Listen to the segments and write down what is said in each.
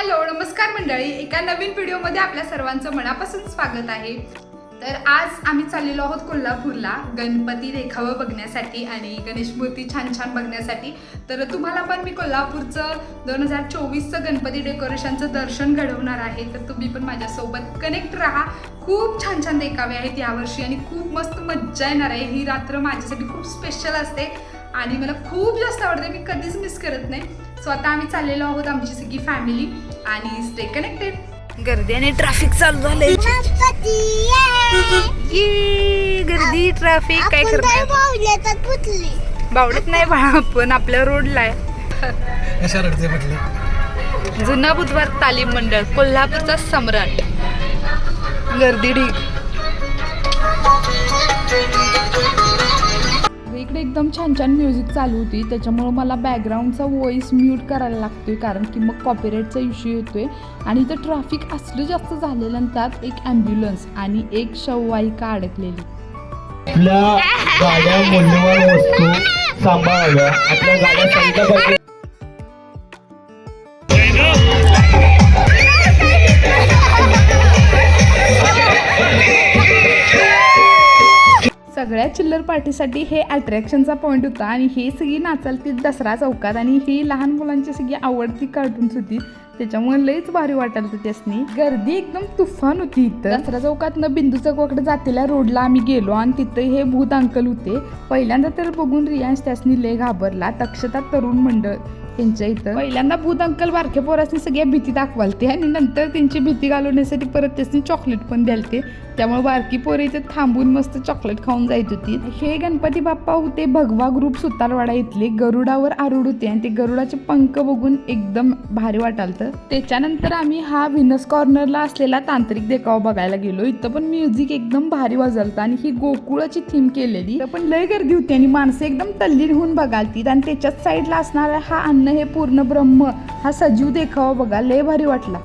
Hello नमस्कार मंडळी. एका नवीन व्हिडिओमध्ये आपल्या सर्वांचं मनापासून स्वागत आहे. तर आज आम्ही चाललेलो आहोत कोल्हापूरला गणपती देखावं बघण्यासाठी आणि गणेश मूर्ती छान छान बघण्यासाठी. तर तुम्हाला पण मी कोल्हापूरचं दोन हजार चोवीसचं गणपती डेकोरेशनचं दर्शन घडवणार आहे. तर तुम्ही पण माझ्यासोबत कनेक्ट राहा. खूप छान छान देखावे आहेत यावर्षी आणि खूप मस्त मज्जा येणार आहे. ही रात्र माझ्यासाठी खूप स्पेशल असते आणि मला खूप जास्त आवडते. मी कधीच मिस करत नाही. सो आता आम्ही चाललेलो आहोत आमची सगळी फॅमिली आणि स्टे कनेक्टेड गर्दी आणि ट्रॅफिक चालू झालंय. ये, गर्दी ट्रॅफिक काय करणार? बावडत नाही बा आपण आपल्या रोडला आहे. कशा रडते म्हटलं? जुना बुधवार तालीम मंडळ कोल्हापूरचा सम्राट. गर्दी ढीक एकदम छान छान म्युझिक चालू होती. त्याच्यामुळं मला बॅकग्राऊंडचा वॉईस म्यूट करायला लागतोय. कारण की मग कॉपीराईटचा इश्यू येतोय. आणि इथं ट्रॅफिक असलं जास्त झालेलं आणि त्यात एक ॲम्ब्युलन्स आणि एक शववाहिका अडकलेली. आपल्या गाड्या मूल्यवान वस्तू सांभाळाव्या. आपल्या गाड्या सगळ्या चिल्लर पार्टीसाठी हे अट्रॅक्शनचा पॉईंट होता आणि हे सगळी नाचालती दसरा चौकात आणि ही लहान मुलांची सगळी आवडती कार्टून्स होती. त्याच्यामुळे लईच भारी वाटायला होती त्यासनी. गर्दी एकदम तुफान होती इथं. दसरा चौकातनं बिंदू चौकाकडे जातेल्या रोडला आम्ही गेलो आणि तिथे हे भूत अंकल होते. पहिल्यांदा तर बघून रियांश त्यासनी लय घाबरला. तक्षता तरुण मंडळ. त्यांच्या इथं. पहिल्यांदा भूत अंकल बारक्या पोरासनी सगळ्या भीती दाखवालते आणि नंतर त्यांची भीती घालवण्यासाठी परत त्यासनी चॉकलेट पण द्यालते. त्यामुळे बारकी पोरं इथे थांबून मस्त चॉकलेट खाऊन जायत होती. हे गणपती बाप्पा होते भगवा ग्रुप सुतारवाडा इथले. गरुडावर आरूढ होते आणि ते गरुडाचे पंख बघून एकदम भारी वाटालतं. त्याच्यानंतर आम्ही हा विनस कॉर्नरला असलेला तांत्रिक देखावा बघायला गेलो. इथं पण म्युझिक एकदम भारी वाजवतं आणि ही गोकुळाची थीम केलेली. पण लय गर्दी होती आणि माणसं एकदम तल्लीन होऊन बघालतीत. आणि त्याच्याच साईडला असणारा हा अन्न हे पूर्ण ब्रह्म हा सजीव देखावा बघा. लय भारी वाटला.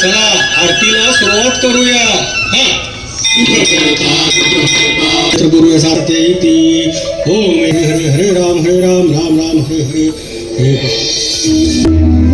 चला आरतीला सुरुवात करूया. हा. करूया सारते इति. ओम हरे हरे राम हरे राम राम राम हरे हरे. हरे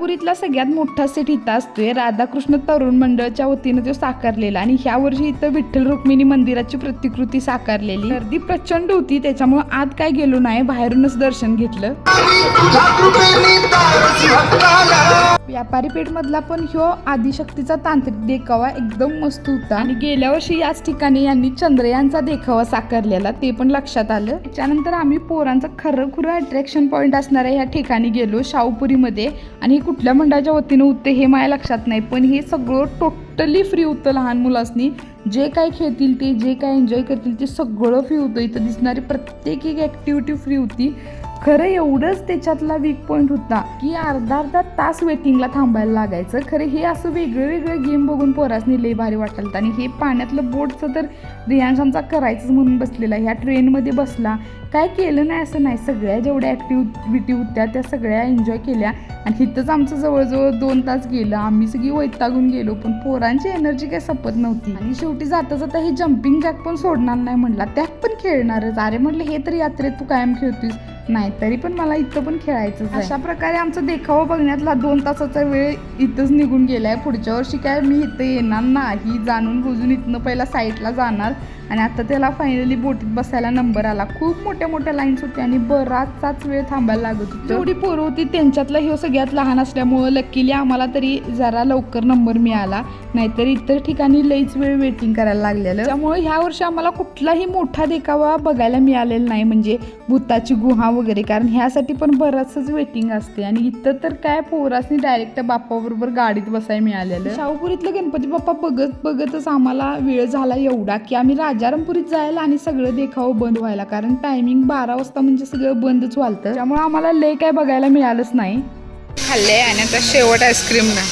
आणि सगळ्यात मोठा सेट इथं असतोय राधाकृष्ण तरुण मंडळच्या वतीनं तो साकारलेला आणि ह्या वर्षी इथं विठ्ठल रुक्मिणी मंदिराची प्रतिकृती साकारलेली गर्दी प्रचंड होती त्याच्यामुळे आत काय गेलो नाही बाहेरूनच दर्शन घेतलं व्यापारी पेठमधला पण ह्यो आदिशक्तीचा तांत्रिक देखावा एकदम मस्त होता. आणि गेल्या वर्षी याच ठिकाणी यांनी चंद्रयानचा देखावा साकारलेला ते पण लक्षात आलं. त्याच्यानंतर आम्ही पोरांचं खरं खुरं अट्रॅक्शन पॉईंट असणाऱ्या ह्या ठिकाणी गेलो शाहूपुरीमध्ये. आणि हे कुठल्या मंडळाच्या वतीनं होते हे माझ्या लक्षात नाही पण हे सगळं टोटली फ्री होतं लहान मुलांनी जे काय खेळतील ते जे काय एन्जॉय करतील ते सगळं फ्री होतं. इथं दिसणारी प्रत्येक एक ॲक्टिव्हिटी फ्री होती. खरं एवढंच त्याच्यातला वीक पॉईंट होता की अर्धा अर्धा तास वेटिंगला थांबायला लागायचं. खरं हे असं वेगळे वेगळं गेम बघून पोरासनी लय भारी वाटलं आणि हे पाण्यातलं बोटचं तर रियांश आमचा करायचंच म्हणून बसलेला ह्या ट्रेनमध्ये बसला. काय केलं नाही असं नाही. सगळ्या जेवढ्या ॲक्टिव्हिटी होत्या त्या सगळ्या एन्जॉय केल्या. आणि इथंच आमचं जवळजवळ दोन तास गेलं. आम्ही सगळी वैतागून गेलो. पण पोरांची एनर्जी काही संपत नव्हती. आणि शेवटी जाता जाता हे जम्पिंग जॅक पण सोडणार नाही म्हणला. त्यात पण खेळणारच. अरे म्हटलं हे तर यात्रेत तू कायम खेळतोस नाही तरी पण मला इथं पण खेळायचं अशा प्रकारे आमचा देखावा बघण्यातला दोन तासाचा वेळ इथंच निघून गेलाय. पुढच्या वर्षी काय मी इथं येणार नाही जाणून बुजून इथनं पहिला साईडला जाणार. आणि आता त्याला फायनली बोटीत बसायला नंबर आला. खूप मोठ्या मोठ्या लाईन्स होत्या आणि बराचसाच वेळ थांबायला लागत होती. जेवढी पोरं होती त्यांच्यातला हे सगळ्यात लहान असल्यामुळं लकीली आम्हाला तरी जरा लवकर नंबर मिळाला. नाहीतर इतर ठिकाणी लईच वेळ वेटिंग करायला लागलेलं. त्यामुळे ह्या वर्षी आम्हाला कुठलाही मोठा देखावा बघायला मिळालेला नाही. म्हणजे भूताची गुहा वगैरे कारण ह्यासाठी पण बरंचच वेटिंग असते. आणि इथं तर काय पोरासनी डायरेक्ट बाप्पाबरोबर गाडीत बसायला मिळालेलं. शाहूपुरीतलं गणपती बाप्पा बघत बघतच आम्हाला वेळ झाला एवढा की आम्ही राजारामपुरीत जायला आणि सगळं देखावं बंद व्हायला. कारण टायमिंग बारा वाजता म्हणजे सगळं बंदच व्हालतं. त्यामुळे आम्हाला लय काय बघायला मिळालंच नाही. खाल्ले आणि आता शेवट आईस्क्रीम ना.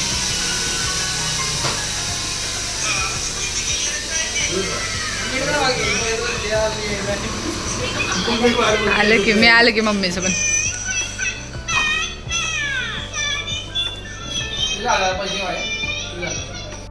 आलं की मी आलं की मम्मीचं पण.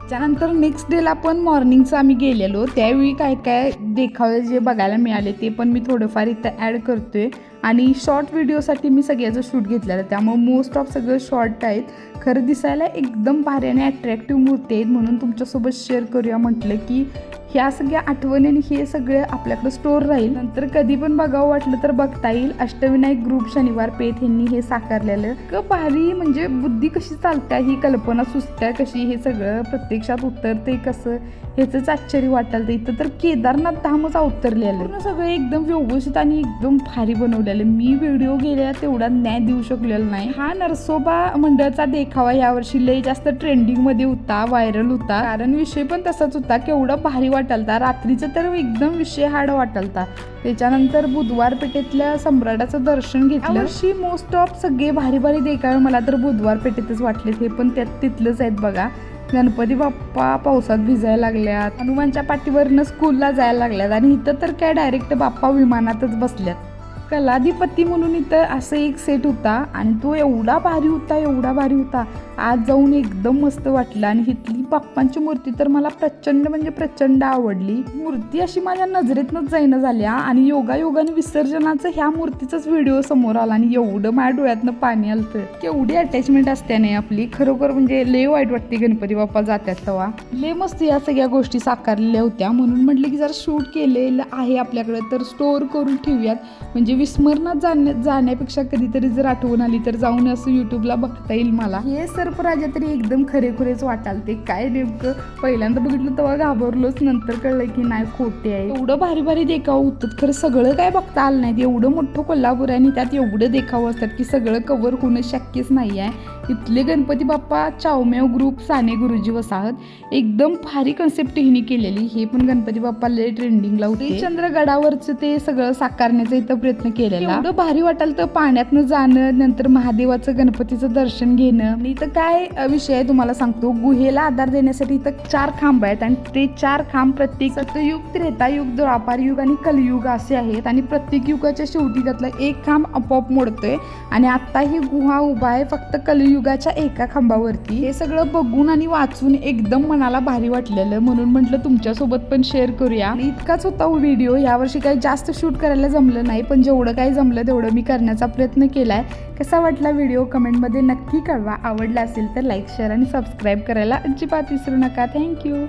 त्यानंतर नेक्स्ट डेला पण मॉर्निंगचं आम्ही गेलेलो. त्यावेळी काय काय देखावे जे बघायला मिळाले ते पण मी थोडंफार इथं ॲड करतोय. आणि शॉर्ट व्हिडिओसाठी मी सगळ्याचं शूट घेतलेलं. त्यामुळे मोस्ट ऑफ सगळं शॉर्ट आहेत. खरं दिसायला एकदम भारी आणि अट्रॅक्टिव्ह मूर्ती आहेत म्हणून तुमच्यासोबत शेअर करूया म्हटलं की ह्या सगळ्या आठवणी आणि हे सगळं आपल्याकडं स्टोर राहील. नंतर कधी पण बघावं वाटलं तर बघता येईल. अष्टविनायक ग्रुप शनिवार पेठ यांनी हे साकारलेलं. क भारी म्हणजे बुद्धी कशी चालत्या ही कल्पना सुचत्या कशी हे सगळं प्रत्यक्षात उतरते कसं? ह्याचंच आश्चर्य वाटाल तर इथं तर केदारनाथ धामच अवतरलेलं. पूर्ण सगळं एकदम व्यवस्थित आणि एकदम भारी बनवलेलं. मी व्हिडिओ गेल्या तेवढा न्याय देऊ शकलेला नाही. हा नरसोबा मंडळाचा देखावा यावर्षी लय जास्त ट्रेंडिंगमध्ये होता व्हायरल होता. कारण विषय पण तसाच होता. केवढा भारी वाटलता. रात्रीचं तर एकदम विषय हाड वाटलता. त्याच्यानंतर बुधवार पेठेतल्या सम्राटाचं दर्शन घेतलं. अशी मोस्ट ऑफ सगळे भारी भारी देखावे मला तर बुधवार पेठेतच वाटले हे पण त्यात तिथलंच आहेत बघा. गणपती बाप्पा पावसात भिजायला लागल्यात. हनुमानच्या पाठीवरनं स्कूलला जायला लागल्यात आणि इथं तर काय डायरेक्ट बाप्पा विमानातच बसल्यात. कलाधिपती म्हणून इथं असं एक सेट होता आणि तो एवढा भारी होता एवढा भारी होता. आज जाऊन एकदम मस्त वाटलं आणि इथली बाप्पांची मूर्ती तर मला प्रचंड म्हणजे प्रचंड आवडली. मूर्ती अशी माझ्या नजरेतनच जाईना झाल्या आणि योगा योगाने विसर्जनाचं ह्या मूर्तीचाच व्हिडिओ समोर आला आणि एवढं माझ्या डोळ्यातनं पाणी आलं केवढी अटॅचमेंट असते नाही आपली. खरोखर म्हणजे लय वाईट वाटते गणपती बाप्पा जात्यात तेव्हा. लय मस्त या सगळ्या गोष्टी साकारलेल्या होत्या. म्हणून म्हटलं की जरा शूट केलेलं आहे आपल्याकडे तर स्टोअर करून ठेवूयात. म्हणजे विस्मरणात जाण्या जाण्यापेक्षा कधीतरी जर आठवण आली तर जाऊन असं युट्यूबला बघता येईल मला. हे सर्पराजा तरी एकदम खरेखुरेच वाटाल ते काय नेमकं? पहिल्यांदा बघितलं तेव्हा घाबरलोच. नंतर कळलं की नाही खोटे आहे एवढं भारी भारी देखावं होतं. खरं सगळं काय बघता आलं नाही. एवढं मोठं कोल्हापूर आहे आणि त्यात एवढं देखावं असतात की सगळं कव्हर होणं शक्यच नाही आहे इथले गणपती बाप्पा चावमेव ग्रुप साने गुरुजी वसाहत एकदम भारी कन्सेप्ट हिने केलेली. हे पण गणपती बाप्पा लय ट्रेंडिंगला होते. चंद्रगडावरचं ते सगळं साकारण्याचा इथं प्रयत्न केलेला. एवढं भारी वाटाल तर पाण्यातनं जाणं नंतर महादेवाचं गणपतीचं दर्शन घेणं. आणि इथं काय विषय आहे तुम्हाला सांगतो. गुहेला आधार देण्यासाठी इथं चार खांब आहेत आणि ते चार खांब प्रत्येक सत्ययुग त्रेतायुग द्वापार युग आणि कलियुग असे आहेत. आणि प्रत्येक युगाच्या शेवटी त्यातला एक खांब आपोआप मोडतोय. आणि आता ही गुहा उभा आहे फक्त कलियुगाच्या एका खांबावरती हे सगळं बघून आणि वाचून एकदम मनाला भारी वाटलेलं. म्हणून म्हटलं तुमच्यासोबत पण शेअर करूया. इतकाच होता हो व्हिडिओ यावर्षी काही जास्त शूट करायला जमलं नाही पण जेवढं काही जमलं तेवढं मी करण्याचा प्रयत्न केलाय. कसा वाटला व्हिडिओ कमेंटमध्ये नक्की कळवा. आवडला असेल तर लाईक शेअर आणि सबस्क्राईब करायला अजिबात विसरू नका. थँक्यू